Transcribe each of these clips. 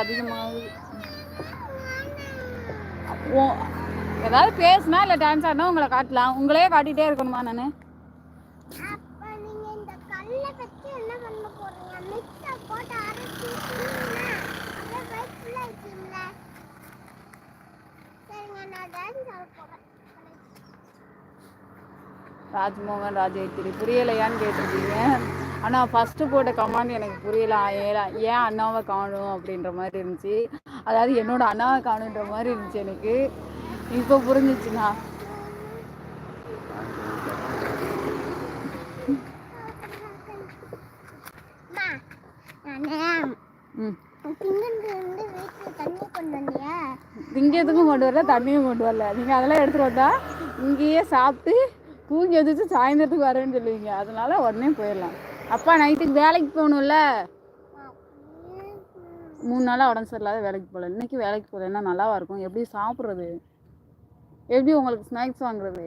அதிகமாகுது ஏதாவது பேசுனா இல்லை டான்ஸ் ஆடினா உங்களை காட்டலாம். உங்களே காட்டிகிட்டே இருக்கணுமா நான்? ராஜ்மோகன் ராஜேந்திரி புரியலையான்னு கேட்டிருக்கீங்க. ஆனால் ஃபஸ்ட்டு போட்ட கமாண்ட் எனக்கு புரியல. ஏன் ஏன் அண்ணாவை காணும் அப்படின்ற மாதிரி இருந்துச்சு. அதாவது என்னோட அண்ணாவை காணுன்ற மாதிரி இருந்துச்சு எனக்கு. இப்போ புரிஞ்சிச்சுண்ணா. திங்கிறதுக்கும் கொண்டு வரல தண்ணியும் கொண்டு வரல. நீங்கள் அதெல்லாம் எடுத்துகிட்டு வந்தா இங்கேயே சாப்பிட்டு தூங்கி எதிர்த்து சாயந்தரத்துக்கு வரேன்னு சொல்லுவீங்க. அதனால உடனே போயிடலாம். அப்பா நைட்டுக்கு வேலைக்கு போகணும்ல? மூணு நாளாக உடம்பு சரியில்லாத வேலைக்கு போகல. இன்னைக்கு வேலைக்கு போகலன்னா நல்லாவா இருக்கும்? எப்படி சாப்பிட்றது? எப்படி உங்களுக்கு ஸ்நாக்ஸ் வாங்குறது?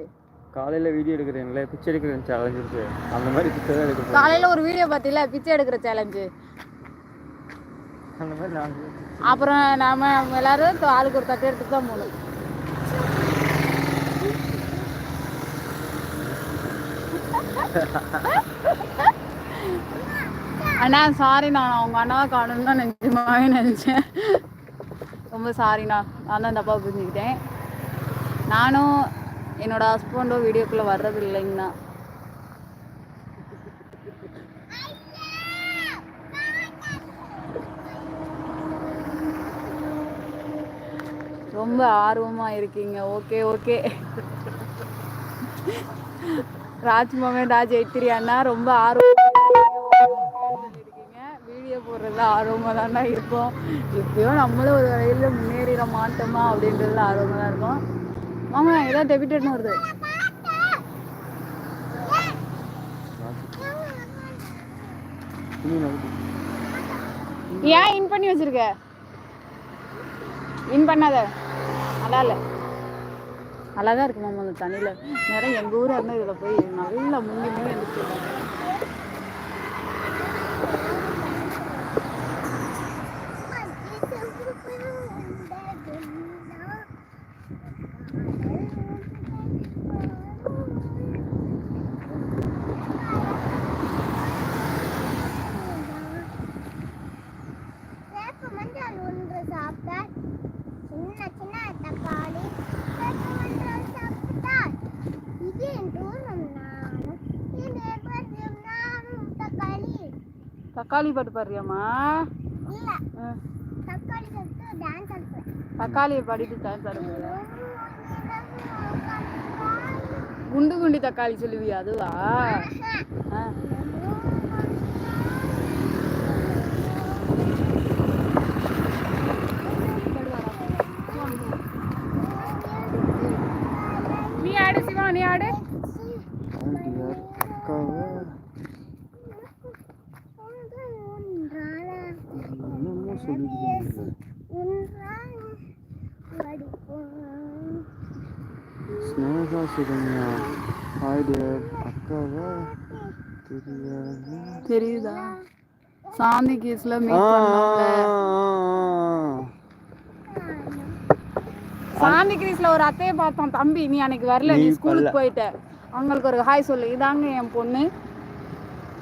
காலையில் வீடியோ எடுக்கிறேன்ல. பிச்சை எடுக்கிறேன் சேலஞ்ச் இருக்கு. அந்த மாதிரி பிச்சை தான் எடுக்க. காலையில் ஒரு வீடியோ பார்த்தீங்களா பிச்சை எடுக்கிற சேலஞ்சு அந்த மாதிரி அப்புறம் நாம எல்லாரும் ஆளுக்கு ஒரு தட்டு எடுத்துட்டு தான் போகணும். அண்ணா சாரி நான் உங்க அண்ணாவை காணும்னு தான் நிஜமாவே நினச்சேன். ரொம்ப சாரிண்ணா நான் தான் தப்பாக புரிஞ்சுக்கிட்டேன். நானும் என்னோட ஹஸ்பண்டும் வீடியோக்குள்ளே வர்றது இல்லைங்கண்ணா. ரொம்ப ஆர்வமாக இருக்கீங்க. Okay okay. ராஜ்மோகன் ராஜ் ஐத்திரி அண்ணா ரொம்ப ஆர்வம் அப்படின்றதுல ஆர்வமாக தானே இருக்கும். இப்பயோ நம்மளும் ஒரு வகையில் முன்னேறிட மாட்டோமா அப்படின்றதுல ஆர்வமாக தான் இருக்கும். மாமா ஏதாவது டெபிட்டட்னு வருது ஏன் இன் பண்ணி வச்சிருக்க? இன் பண்ணாத. நல்லா இல்லை. நல்லா தான் இருக்கு மாமா அந்த தண்ணியில்? நேரம் எங்கள் ஊராக இருந்தால் இதில் போய் நல்லா முங்கி முங்கி வந்துச்சு தக்காளி பாட்டு பாடுறியாம்மா? தக்காளியை பாடிட்டு டான்ஸ் ஆடுங்க குண்டு குண்டி தக்காளி சொல்லுவியா அதுவா. நீ ஆடு சிவா நீ ஆடு ஆண்டியார் அக்காவை என்னமோ சொல்லிருக்கீங்க ஸ்னேகா சுகன்யா ஹாய் டியர் அக்காவை? தெரியாது? தெரியுதா? சாந்தி கேஸ்ல மீட் சாந்தி கிரீஸ்ல ஒரு அத்தையை பார்த்தோம் தம்பி நீ அன்னைக்கு வரல நீ ஸ்கூலுக்கு. போயிட்ட. அவங்களுக்கு ஒரு ஹாய் சொல்லு. இதாங்க என் பொண்ணு.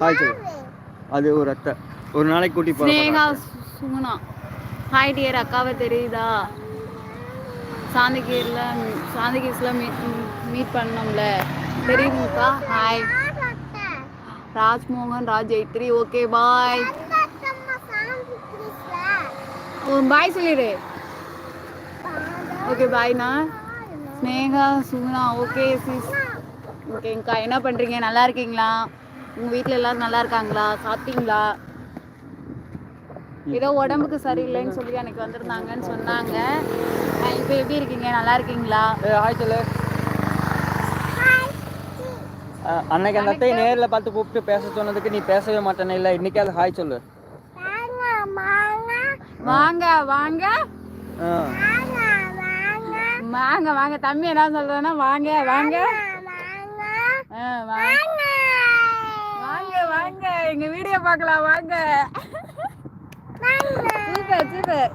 ஹாய் சொல்லு. அது ஒரு அத்தை. ஒரு நாளைக்கு கூட்டி ஸ்னேகா சுகுணா ஹாய் டியர் அக்காவை தெரியுதா? சாந்திகீரில் சாந்திகீஸில் மீட் மீட் பண்ணோம்ல. தெரியுதுங்கக்கா? Hi Rajmohan Raj Aithri okay bye bye சொல்லிடு. ஓகே பாய்ண்ணா ஸ்னேகா சுகுணா ஓகே சிஸ் ஓகேங்கக்கா என்ன பண்ணுறீங்க நல்லா இருக்கீங்களா? உங்கள் வீட்டில் எல்லாரும் நல்லா இருக்காங்களா? சாப்பிட்டீங்களா? ஏதோ உடம்புக்கு சரியில்லைன்னு சொல்லி அன்னைக்கு வந்திருந்தாங்கன்னு சொன்னாங்க. இப்போ எப்படி இருக்கீங்க? நல்லா இருக்கீங்களா? ஹாய் சொல்லு. அன்னைக்கு அந்த அத்தையை நேரில் பார்த்து கூப்பிட்டு பேச சொன்னதுக்கு நீ பேசவே மாட்டேனே இல்லை. இன்னைக்காவது ஹாய் சொல்லு. வாங்க வாங்க. வாங்க வாங்க. தம்பி என்ன சொல்றேன்னா வாங்க வாங்க. வாங்க வாங்க. எங்க வீடியோ பார்க்கலாம் வாங்க. Giày